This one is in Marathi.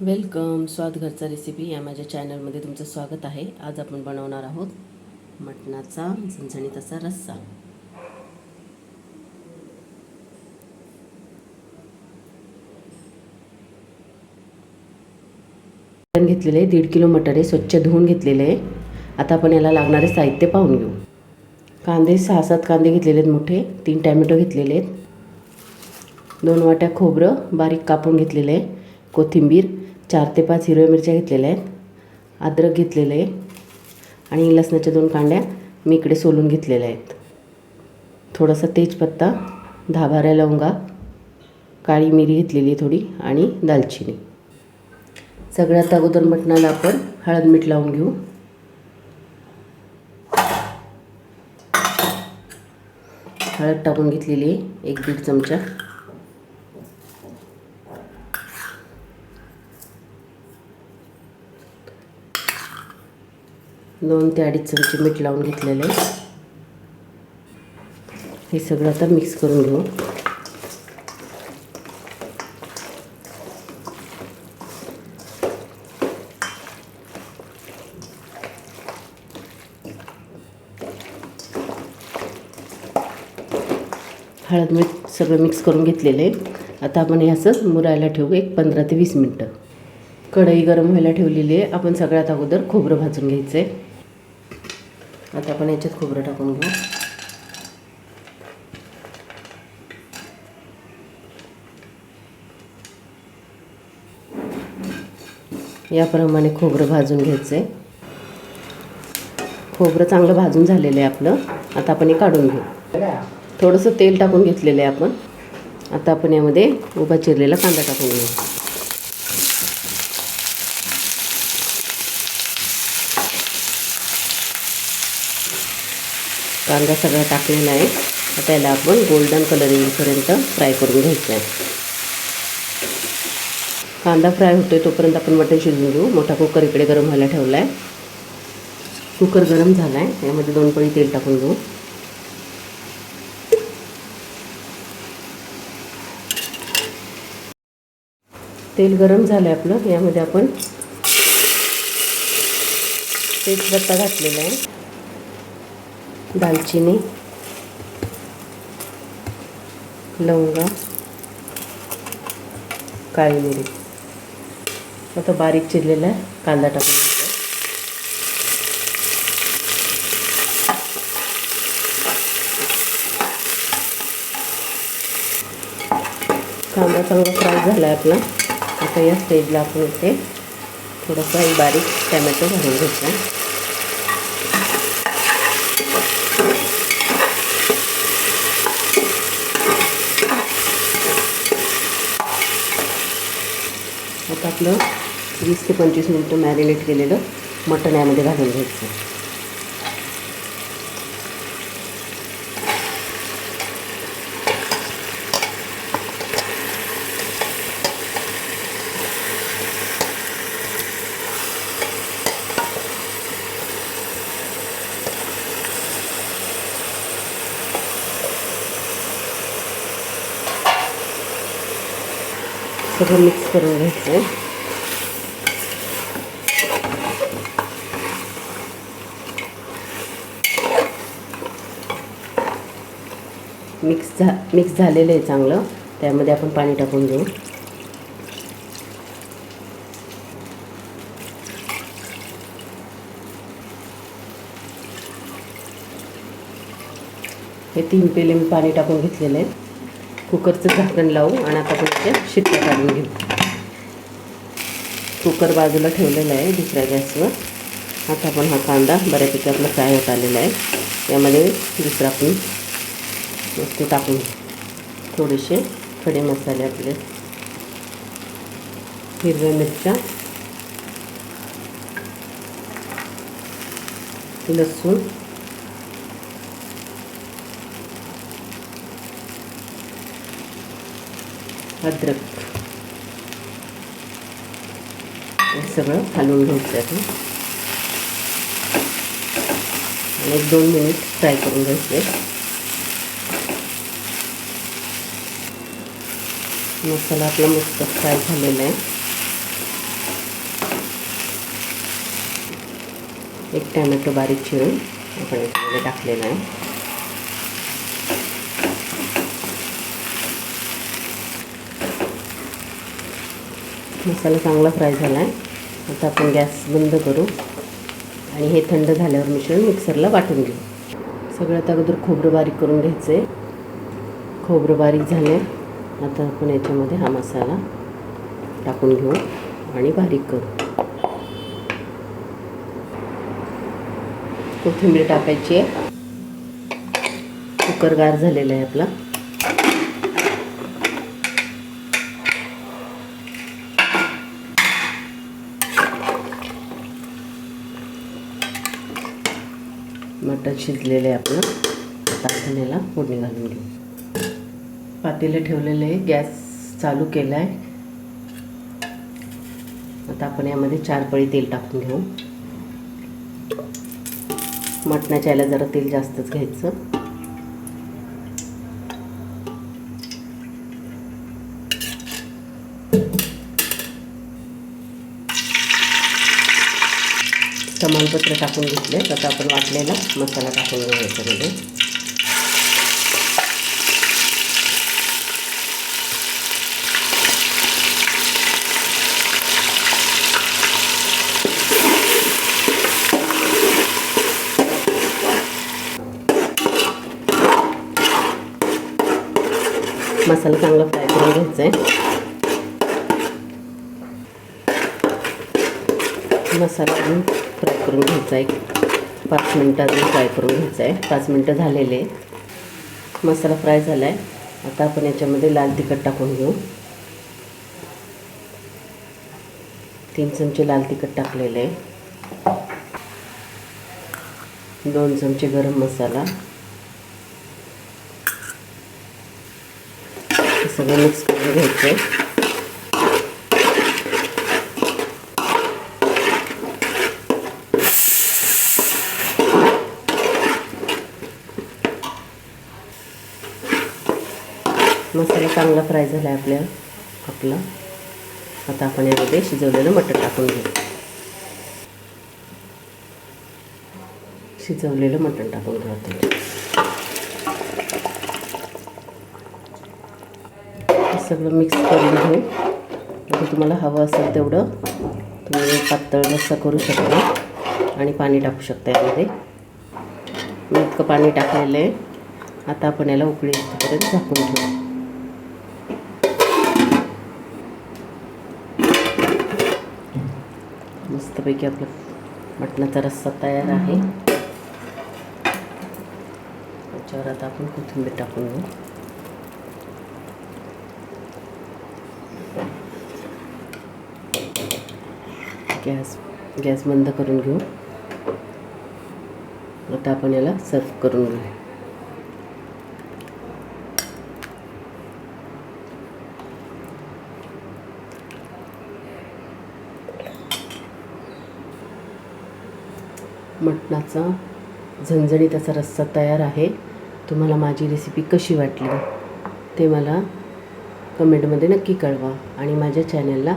वेलकम स्वाद घरचा रेसिपी या माझ्या चॅनलमध्ये तुमचं स्वागत आहे. आज आपण बनवणार आहोत मटणाचा झणझणीत असा रस्सा. मटण घेतलेले आहे दीड किलो मटर आहे स्वच्छ धुवून घेतलेले. आहे आता आपण याला लागणारे साहित्य पाहून घेऊ. कांदे सहा सात कांदे घेतलेले आहेत मोठे तीन टॅमॅटो घेतलेले आहेत. दोन वाट्या खोबरं बारीक कापून घेतलेलं आहे कोथिंबीर चार ते पाच हिरव्या मिरच्या घेतलेल्या आहेत. अद्रक घेतलेलं आहे. आणि लसणाच्या दोन कांड्या मी इकडे सोलून घेतलेल्या आहेत. थोडासा तेजपत्ता दहा बारा लवंगा काळी मिरी घेतलेली आहे थोडी आणि दालचिनी. सगळ्यात अगोदर मटणाला आपण हळद मीठ लावून घेऊ. हळद टाकून घेतलेली आहे एक दीड चमचा. दोन ते अडीच चमचे मीठ लावून घेतलेलं आहे. हे सगळं आता मिक्स करून घेऊ. हळद मीठ सगळं मिक्स करून घेतलेलं आहे. आता आपण हे मुरायला ठेवू एक पंधरा ते वीस मिनटं. कढई गरम व्हायला ठेवलेली आहे. आपण सगळ्यात अगोदर खोबरं भाजून घ्यायचं आहे आता आपण याच्यात खोबरं टाकून घेऊ. याप्रमाणे खोबरं भाजून घ्यायचं आहे खोबरं चांगलं भाजून झालेलं आहे आपलं. आता आपण हे काढून घेऊ. थोडंसं तेल टाकून घेतलेलं आहे आपण. आता आपण यामध्ये उभा चिरलेला कांदा टाकून घेऊ. कांदा सगळा टाकलेला आहे. आता याला आपण गोल्डन कलर येईपर्यंत फ्राय करून घ्यायचं आहे. कांदा फ्राय होतोय तोपर्यंत आपण मटण शिजवून घेऊ. मोठा कुकर इकडे गरम व्हायला ठेवला आहे कुकर गरम झाला आहे यामध्ये दोन पळी तेल टाकून घेऊ. तेल गरम झालं आहे आपलं. यामध्ये आपण तेजपत्ता घातलेला आहे. दालचिनी लवंगा काळी मिरी. आता बारीक चिरलेला कांदा टाकून कांदा चांगला फ्राय झाला आहे आपला. आता या स्टेजला आपण इथे थोडंसं बारीक टॅमॅटो घालून घ्यायचा आता आपलं वीस ते पंचवीस मिनटं मॅरिनेट केलेलं मटण यामध्ये घालून घ्यायचं. सगळं मिक्स करून घ्यायचं. आहे मिक्स झा मिक्स झालेलं आहे चांगलं. त्यामध्ये आपण पाणी टाकून देऊ. हे तीन पेले मी पाणी टाकून घेतलेलं आहे कुकरचं झाकण लावू आणि आता आपण ते शिट्ट्या काढून घेऊ. कुकर बाजूला ठेवलेला आहे दुसऱ्या गॅसवर. आता आपण हा कांदा बऱ्यापैकी आपला फ्राय होत आलेला आहे. यामध्ये दुसरा आपण वस्तू टाकून थोडेसे खडे मसाले आपले. हिरव्या मिरच्या. लसूण. अद्रक. हे सगळं घालून घ्यायचं आहे. आणि एक दोन मिनिट फ्राय करून घ्यायचे. मसाला आपला मस्त फ्राय झालेला आहे. एक टॅमॅटो बारीक चिरून आपण याच्यामध्ये टाकलेला आहे. मसाला चांगला फ्राय झाला आहे. आता आपण गॅस बंद करू आणि हे थंड झाल्यावर मिश्रण मिक्सरला वाटून घेऊ. सगळ्यात अगोदर खोबरं बारीक करून घ्यायचं आहे खोबरं बारीक झालं आहे आता आपण याच्यामध्ये हा मसाला टाकून घेऊ आणि बारीक करू. कोथिंबीर टाकायची आहे. कुकर गार झालेला आहे आपला. मटण शिजलेलं आहे आपलं. आता आपण याला फोडणी घालून घेऊ. पातेलं ठेवलेलं आहे. गॅस चालू केला आहे आता आपण यामध्ये चार पळी तेल टाकून घेऊ. मटणाच्या याला जरा तेल जास्तच घ्यायचं. तमालपत्र टाकून घेतले आता आपण वाटलेला मसाला टाकून घ्यायचा म्हणजे मसाला चांगला फ्राय करून घ्यायचा आहे मसाला अजून फ्राय करून घ्यायचा आहे पाच मिनटं अजून फ्राय करून घ्यायचा आहे पाच मिनटं झालेले. आहेत मसाला फ्राय झाला आहे आता आपण याच्यामध्ये लाल तिखट टाकून घेऊ. तीन चमचे लाल तिखट टाकलेले आहे. दोन चमचे गरम मसाला. सगळं मिक्स करून घ्यायचं आहे मसाला चांगला फ्राय झाला आहे आपल्या आपला. आता आपण यामध्ये शिजवलेलं मटण टाकून घेऊ. शिजवलेलं मटण टाकून घेऊ आता हे सगळं मिक्स करून घेऊ. जर तुम्हाला हवं असेल तेवढं तुम्ही पातळ रस्सा करू शकता. आणि पाणी टाकू शकता यामध्ये. मी इतकं पाणी टाकलेलं आहे. आता आपण याला उकळी येईपर्यंत झाकून ठेवू. मस्तपैकी आपला मटणाचा रस्सा तयार आहे. त्याच्यावर आता आपण कोथिंबीर टाकून घेऊ. गॅस गॅस बंद करून घेऊ. आता आपण याला सर्व करून घेऊ. मटणाचा झणझणीत असा रस्सा तयार आहे. तुम्हाला माझी रेसिपी कशी वाटली? ते मला कमेंटमध्ये नक्की कळवा आणि माझ्या चॅनलला